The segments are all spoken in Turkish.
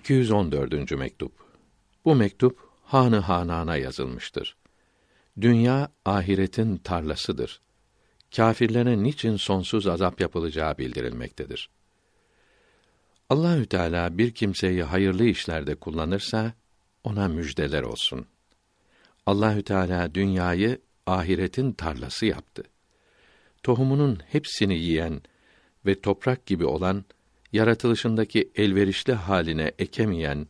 214. mektup. Bu mektup Hanı Hanan'a yazılmıştır. Dünya ahiretin tarlasıdır. Kâfirlere niçin sonsuz azap yapılacağı bildirilmektedir. Allahü Teala bir kimseyi hayırlı işlerde kullanırsa ona müjdeler olsun. Allahü Teala dünyayı ahiretin tarlası yaptı. Tohumunun hepsini yiyen ve toprak gibi olan yaratılışındaki elverişli haline ekemeyen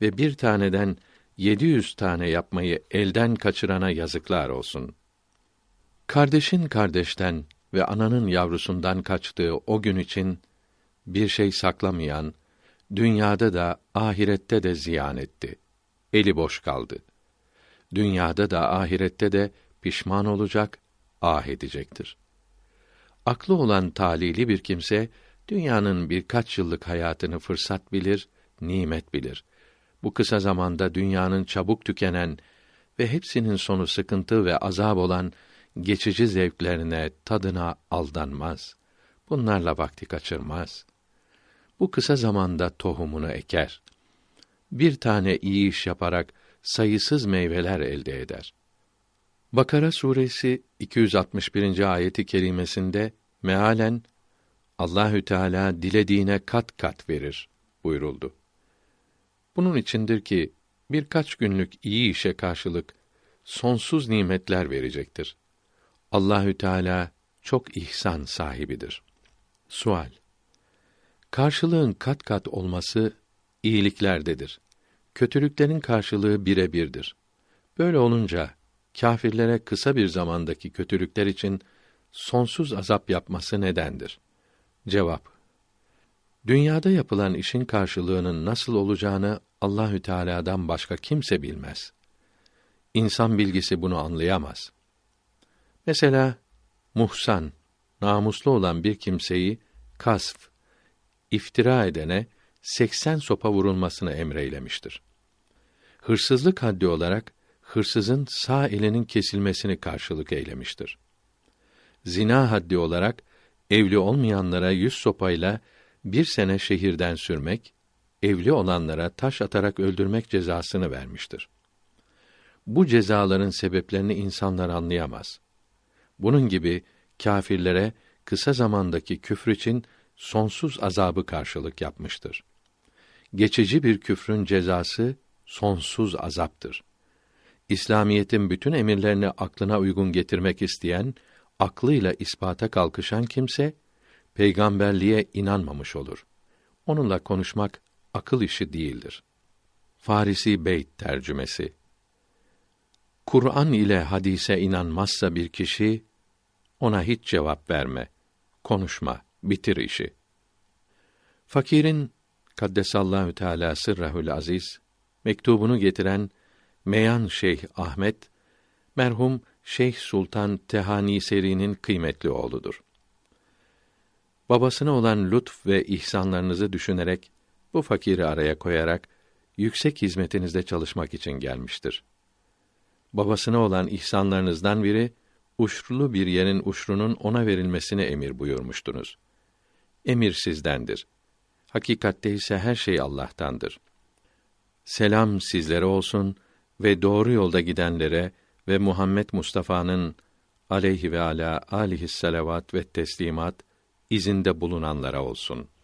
ve bir taneden yedi yüz tane yapmayı elden kaçırana yazıklar olsun. Kardeşin kardeşten ve ananın yavrusundan kaçtığı o gün için bir şey saklamayan, dünyada da ahirette de ziyan etti. Eli boş kaldı. Dünyada da ahirette de pişman olacak, ah edecektir. Aklı olan talili bir kimse, dünyanın birkaç yıllık hayatını fırsat bilir, nimet bilir. Bu kısa zamanda dünyanın çabuk tükenen ve hepsinin sonu sıkıntı ve azab olan geçici zevklerine, tadına aldanmaz. Bunlarla vakti kaçırmaz. Bu kısa zamanda tohumunu eker. Bir tane iyi iş yaparak sayısız meyveler elde eder. Bakara suresi 261. ayeti kerimesinde mealen Allahü Teala dilediğine kat kat verir buyuruldu. Bunun içindir ki birkaç günlük iyi işe karşılık sonsuz nimetler verecektir. Allahü Teala çok ihsan sahibidir. Sual Karşılığın kat kat olması iyiliklerdedir. Kötülüklerin karşılığı birebirdir. Böyle olunca kâfirlere kısa bir zamandaki kötülükler için sonsuz azap yapması nedendir? Cevap Dünyada yapılan işin karşılığının nasıl olacağını Allahü Teala'dan başka kimse bilmez. İnsan bilgisi bunu anlayamaz. Mesela muhsan, namuslu olan bir kimseyi kasf, iftira edene 80 sopa vurulmasını emreylemiştir. Hırsızlık haddi olarak hırsızın sağ elinin kesilmesini karşılık eylemiştir. Zina haddi olarak evli olmayanlara yüz sopayla bir sene şehirden sürmek, evli olanlara taş atarak öldürmek cezasını vermiştir. Bu cezaların sebeplerini insanlar anlayamaz. Bunun gibi kâfirlere kısa zamandaki küfür için sonsuz azabı karşılık yapmıştır. Geçici bir küfrün cezası sonsuz azaptır. İslamiyetin bütün emirlerini aklına uygun getirmek isteyen, aklıyla ispata kalkışan kimse peygamberliğe inanmamış olur. Onunla konuşmak akıl işi değildir. Farisi Beyt tercümesi Kur'an ile hadise inanmazsa bir kişi ona hiç cevap verme. Konuşma, bitir işi. Fakirin Kaddesallahu Teala sırrahül aziz mektubunu getiren Meyan Şeyh Ahmet merhum Şeyh Sultan Tehani Seri'nin kıymetli oğludur. Babasına olan lütf ve ihsanlarınızı düşünerek bu fakiri araya koyarak yüksek hizmetinizde çalışmak için gelmiştir. Babasına olan ihsanlarınızdan biri uşrulu bir yerin uşrunun ona verilmesine emir buyurmuştunuz. Emir sizdendir. Hakikatte ise her şey Allah'tandır. Selam sizlere olsun ve doğru yolda gidenlere ve Muhammed Mustafa'nın aleyhi ve ala alihi salavat ve teslimat izinde bulunanlara olsun.''